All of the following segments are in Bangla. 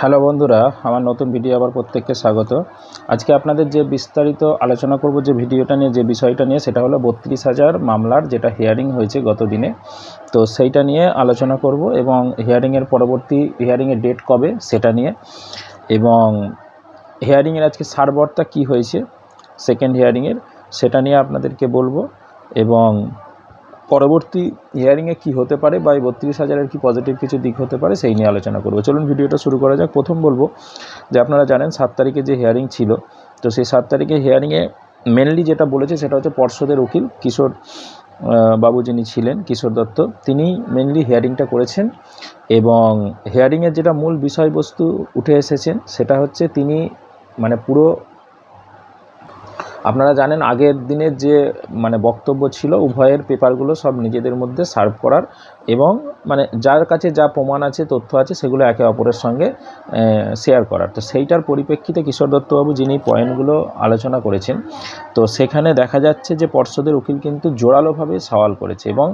হ্যালো বন্ধুরা, আমার নতুন ভিডিও আবার প্রত্যেককে স্বাগত। আজকে আপনাদের যে বিস্তারিত আলোচনা করব, যে ভিডিওটা নিয়ে, যে বিষয়টা নিয়ে, সেটা হলো বত্রিশ হাজার মামলার যেটা হিয়ারিং হয়েছে গত দিনে। তো সেইটা নিয়ে আলোচনা করব এবং হিয়ারিংয়ের পরবর্তী হিয়ারিংয়ের ডেট কবে, সেটা নিয়ে। এবং হিয়ারিংয়ের আজকে সারবর্তা কী হয়েছে সেকেন্ড হিয়ারিংয়ের সেটা নিয়ে আপনাদেরকে বলব। এবং পরবর্তী হিয়ারিংয়ে কী হতে পারে বা এই বত্রিশ হাজারের কী পজিটিভ কিছু দিক হতে পারে সেই নিয়ে আলোচনা করব। চলুন ভিডিওটা শুরু করা যাক। প্রথম বলব যে আপনারা জানেন সাত তারিখে যে হিয়ারিং ছিল, তো সেই সাত তারিখে হিয়ারিংয়ে মেনলি যেটা বলেছে সেটা হচ্ছে পর্ষদের উকিল, কিশোর বাবু যিনি ছিলেন, কিশোর দত্ত, তিনি মেনলি হিয়ারিংটা করেছেন এবং হিয়ারিংয়ের যেটা মূল বিষয়বস্তু উঠে এসেছেন সেটা হচ্ছে তিনি মানে পুরো আপনারা জানেন, আগের দিনের যে মানে বক্তব্য ছিল, উভয়ের পেপারগুলো সব নিজেদের মধ্যে সার্ভ করার এবং মানে যার কাছে যা প্রমাণ আছে, তথ্য আছে, সেগুলো একে অপরের সঙ্গে শেয়ার করার। তো সেইটার পরিপ্রেক্ষিতে কিশোর দত্তবাবু যিনি পয়েন্টগুলো আলোচনা করেছেন, তো সেখানে দেখা যাচ্ছে যে পর্ষদের উকিল কিন্তু জোরালোভাবে সওয়াল করেছে এবং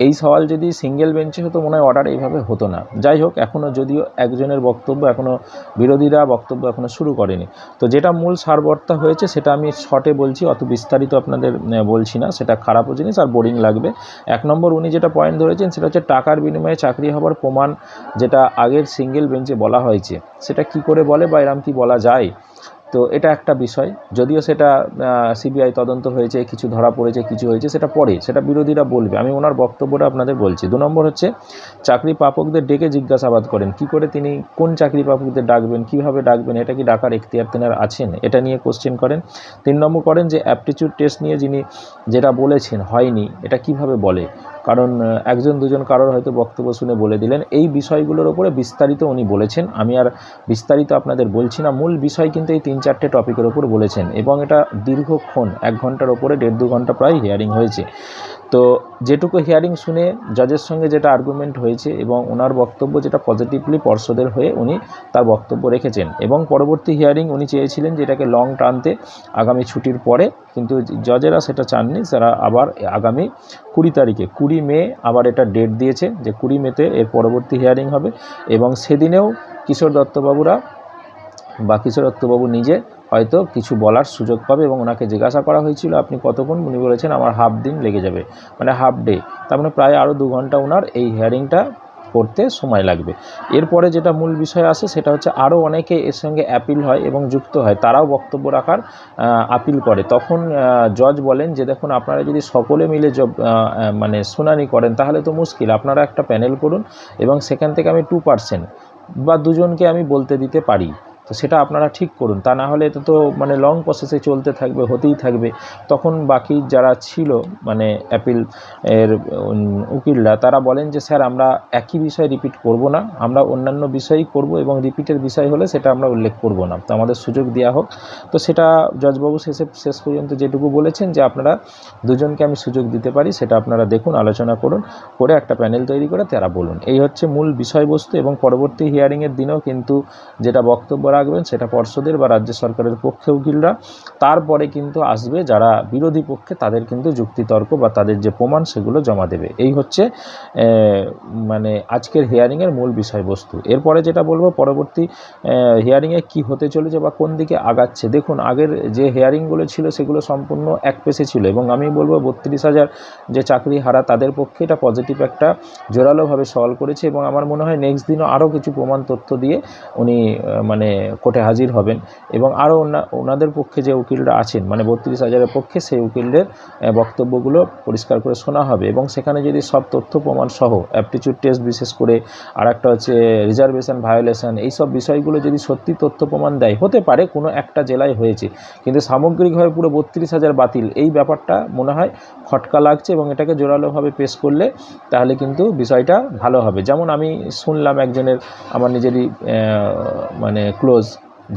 এই সওয়াল যদি সিঙ্গেল বেঞ্চে হতো, মনে হয় অর্ডার এইভাবে হতো না। যাই হোক এখনও যদিও একজনের বক্তব্য এখনও বিরোধীরা বক্তব্য এখনও শুরু করেনি। তো যেটা মূল সারবর্তা হয়েছে, সেটা আমি শর্টে বলছি, অত বিস্তারিত আপনাদের বলছি না। সেটা খারাপও জিনিস আর বোরিং লাগবে। এক নম্বর, উনি যেটা পয়েন্ট ধরেছেন, সেটা হচ্ছে টাকার বিনিময়ে চাকরি হওয়ার প্রমাণ, যেটা আগের সিঙ্গেল বেঞ্চে বলা হয়েছে। সেটা কি করে বলে বা এরম কি বলা যায়? তো এটা একটা বিষয়। যদিও সেটা সিবিআই তদন্ত হয়েছে, কিছু ধরা পড়েছে, কিছু হয়েছে, সেটা পরে, সেটা বিরোধীরা বলবে। আমি ওনার বক্তব্যটা আপনাদের বলছি। দু নম্বর হচ্ছে, চাকরি প্রাপকদের ডেকে জিজ্ঞাসাবাদ করেন, কি করে তিনি, কোন চাকরি প্রাপকদের ডাকবেন, কীভাবে ডাকবেন, এটা কি ডাকার এখতিয়ার তেনার আছেন? এটা নিয়ে কোশ্চেন করেন। তিন নম্বর করেন যে অ্যাপটিচিউড টেস্ট নিয়ে যিনি, যেটা বলেছেন, হয়নি, এটা কীভাবে বলে? কারণ একজন দুজন কারোর হয়তো বক্তব্য শুনে বলে দিলেন। এই বিষয়গুলোর ওপরে বিস্তারিত উনি বলেছেন। আমি আর বিস্তারিত আপনাদের বলছি না। মূল বিষয় কিন্তু এই তিন চারটে টপিকের ওপর বলেছেন এবং এটা দীর্ঘক্ষণ, এক ঘণ্টার ওপরে দেড় দু ঘণ্টা প্রায় হিয়ারিং হয়েছে। তো যেটুকু হিয়ারিং শুনে জজের সঙ্গে যেটা আর্গুমেন্ট হয়েছে এবং ওনার বক্তব্য যেটা পজিটিভলি পর্ষদের হয়ে উনি তার বক্তব্য রেখেছেন এবং পরবর্তী হিয়ারিং উনি চেয়েছিলেন যেটাকে লং টানতে আগামী ছুটির পরে কিন্তু জজেরা সেটা চাননি তারা আবার আগামী কুড়ি তারিখে, কুড়ি মে আবার এটা ডেট দিয়েছে যে কুড়ি মেতে এর পরবর্তী হিয়ারিং হবে এবং সেদিনেও কিশোর দত্তবাবুরা বা কিশোর দত্তবাবু নিজে হয়তো কিছু বলার সুযোগ পাবে এবং ওনাকে জিজ্ঞাসা করা হয়েছিল, আপনি কতক্ষণ? উনি বলেছেন, আমার হাফ দিন লেগে যাবে। মানে হাফ ডে। তার মানে প্রায় আরও দু ঘণ্টা ওনার এই হিয়ারিংটা করতে সময় লাগবে। এরপরে যেটা মূল বিষয় আসে সেটা হচ্ছে আরও অনেকে এর সঙ্গে অ্যাপিল হয় এবং যুক্ত হয়। তারাও বক্তব্য রাখার আপিল করে। তখন জজ বলেন যে, দেখুন, আপনারা যদি সকলে মিলে জব মানে শুনানি করেন, তাহলে তো মুশকিল। আপনারা একটা প্যানেল করুন এবং সেখান থেকে আমি টু পার্সেন্ট বা দুজনকে আমি বলতে দিতে পারি। তো সেটা আপনারা ঠিক করুন। তা না হলে এটা তো মানে লং প্রসেসে চলতে থাকবে, হতেই থাকবে। তখন বাকি যারা ছিল মানে অ্যাপিল এর উকিলরা, তারা বলেন যে, স্যার, আমরা একই বিষয় রিপিট করব না। আমরা অন্যান্য বিষয়ই করব এবং রিপিটের বিষয় হলে সেটা আমরা উল্লেখ করব না। তো আমাদের সুযোগ দেওয়া হোক। তো সেটা জজবাবু শেষে, শেষ পর্যন্ত যেটুকু বলেছেন যে, আপনারা দুজনকে আমি সুযোগ দিতে পারি, সেটা আপনারা দেখুন, আলোচনা করুন, করে একটা প্যানেল তৈরি করে তারা বলুন। এই হচ্ছে মূল বিষয়বস্তু এবং পরবর্তী হিয়ারিংয়ের দিনেও কিন্তু যেটা বক্তব্য রাখবেন, সেটা পর্ষদের বা রাজ্য সরকারের পক্ষে উকিলরা। তারপরে কিন্তু আসবে যারা বিরোধী পক্ষে, তাদের কিন্তু যুক্তিতর্ক বা তাদের যে প্রমাণ, সেগুলো জমা দেবে। এই হচ্ছে মানে আজকের হিয়ারিংয়ের মূল বিষয়বস্তু। এরপরে যেটা বলব, পরবর্তী হিয়ারিংয়ে কি হতে চলেছে বা কোন দিকে আগাচ্ছে। দেখুন, আগের যে হিয়ারিংগুলো ছিল, সেগুলো সম্পূর্ণ এক পেশে ছিল এবং আমি বলব, বত্রিশ হাজার যে চাকরি হারা তাদের পক্ষে এটা পজিটিভ একটা জোরালোভাবে সওয়াল করেছে এবং আমার মনে হয় নেক্সট দিনও আরও কিছু প্রমাণ তথ্য দিয়ে উনি মানে কোর্টে হাজির হবেন এবং আরও ওনাদের পক্ষে যে উকিলরা আছেন মানে বত্রিশ হাজারের পক্ষে সেই উকিলদের বক্তব্যগুলো পরিষ্কার করে শোনা হবে এবং সেখানে যদি সব তথ্য প্রমাণ সহ অ্যাপটিচিউড টেস্ট বিশেষ করে আর একটা হচ্ছে রিজার্ভেশন ভায়োলেশন এইসব বিষয়গুলো যদি সত্যি তথ্য প্রমাণ দেয়, হতে পারে কোনো একটা জেলায় হয়েছে, কিন্তু সামগ্রিকভাবে পুরো বত্রিশ হাজার বাতিল, এই ব্যাপারটা মনে হয় খটকা লাগছে এবং এটাকে জোরালোভাবে পেশ করলে তাহলে কিন্তু বিষয়টা ভালো হবে। যেমন আমি শুনলাম একজনের, আমার নিজেরই মানে ক্লোজ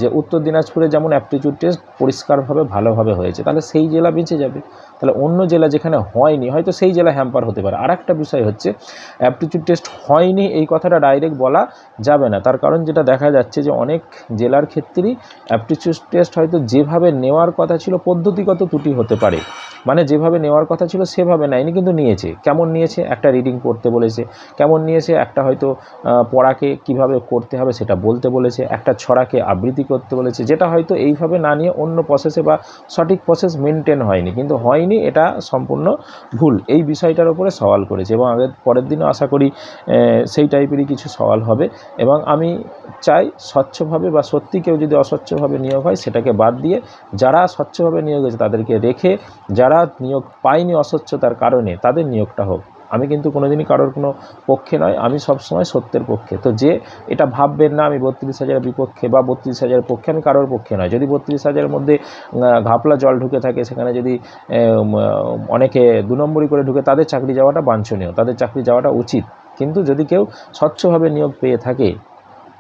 যে উত্তর দিনাজপুরে যেমন অ্যাপটিচিউড টেস্ট পরিষ্কারভাবে ভালোভাবে হয়েছে, তাহলে সেই জেলা বেঁচে যাবে। তাহলে অন্য জেলা যেখানে হয়নি, হয়তো সেই জেলা হ্যাম্পার হতে পারে। আর একটা বিষয় হচ্ছে অ্যাপটিচিউড টেস্ট হয়নি এই কথাটা ডাইরেক্ট বলা যাবে না। তার কারণ যেটা দেখা যাচ্ছে যে অনেক জেলার ক্ষেত্রেই অ্যাপটিচিউড টেস্ট হয়তো যেভাবে নেওয়ার কথা ছিল, পদ্ধতিগত ত্রুটি হতে পারে। মানে যেভাবে নেওয়ার কথা ছিল সেভাবে নেয়নি, কিন্তু নিয়েছে। কেমন নিয়েছে? একটা রিডিং করতে বলেছে। কেমন নিয়েছে? একটা হয়তো পড়াকে কীভাবে করতে হবে সেটা বলতে বলেছে। একটা ছড়াকে আবৃত্তি করতে বলেছে। যেটা হয়তো এইভাবে না নিয়ে অন্য প্রসেসে বা সঠিক প্রসেস মেনটেন হয়নি। কিন্তু হয়নি, এটা সম্পূর্ণ ভুল। এই বিষয়টার উপরে সওয়াল করেছে এবং আগের, পরের দিনও আশা করি সেই টাইপেরই কিছু সওয়াল হবে। এবং আমি চাই স্বচ্ছভাবে বা সত্যি কেউ যদি অস্বচ্ছভাবে নিয়োগ হয়, সেটাকে বাদ দিয়ে যারা স্বচ্ছভাবে নিয়োগ হয়েছে তাদেরকে রেখে, যারা নিয়োগ পায়নি অস্বচ্ছতার কারণে, তাদের নিয়োগটা হোক। আমি কিন্তু কোনোদিনই কারোর কোনো পক্ষে নয়, আমি সবসময় সত্যের পক্ষে। তো যে এটা ভাববেন না, আমি বত্রিশ হাজারের বিপক্ষে বা বত্রিশ হাজারের পক্ষে, আমি কারোর পক্ষে নয়। যদি বত্রিশ হাজারের মধ্যে ঘাপলা জল ঢুকে থাকে, সেখানে যদি অনেকে দু নম্বরই করে ঢুকে, তাদের চাকরি যাওয়াটা বাঞ্ছনীয়, তাদের চাকরি যাওয়াটা উচিত। কিন্তু যদি কেউ স্বচ্ছভাবে নিয়োগ পেয়ে থাকে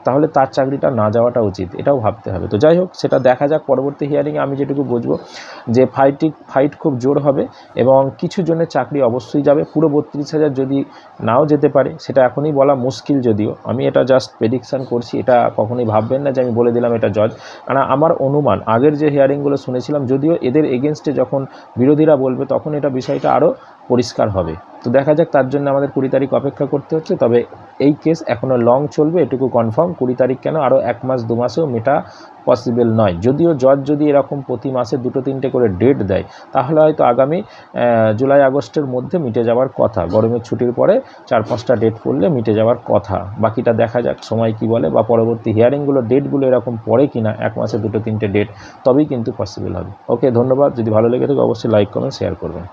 তাহলে তার চাকরিটা না যাওয়াটা উচিত, এটাও ভাবতে হবে। তো যাই হোক, সেটা দেখা যাক, পরবর্তী হিয়ারিংয়ে আমি যেটুকু বুঝব যে ফাইটিং ফাইট খুব জোর হবে এবং কিছু জনের চাকরি অবশ্যই যাবে, পুরো বত্রিশ হাজার যদি নাও যেতে পারে, সেটা এখনই বলা মুশকিল যদিও। আমি এটা জাস্ট প্রেডিকশান করছি, এটা কখনোই ভাববেন না যে আমি বলে দিলাম এটা জজ। কারণ আমার অনুমান, আগের যে হিয়ারিংগুলো শুনেছিলাম, যদিও এদের এগেনস্টে যখন বিরোধীরা বলবে, তখন এটা বিষয়টা আরও পরিষ্কার হবে। তো দেখা যাক তার জন্য আমাদের কুড়ি তারিখ অপেক্ষা করতে হচ্ছে, তবে এই কেস এখনও লং চলবে, এটুকু কনফার্ম কুড়ি তারিখ কেন? আরও এক মাস, দু মাসেও মেটা পসিবল নয়। যদিও জজ যদি এরকম প্রতি মাসে দুটো, তিনটে করে ডেট দেয়, তাহলে হয়তো আগামী জুলাই, আগস্টের মধ্যে মিটে যাওয়ার কথা। গরমের ছুটির পরে চার, পাঁচটা ডেট পড়লে মিটে যাওয়ার কথা। বাকিটা দেখা যাক সময় কি বলে, বা পরবর্তী হিয়ারিংগুলো ডেটগুলো এরকম পড়ে কি না এক মাসে দুটো, তিনটে ডেট তবেই কিন্তু পসিবল হবে। ওকে ধন্যবাদ। যদি ভালো লেগে থাকে, অবশ্যই লাইক কমেন্ট শেয়ার করবেন।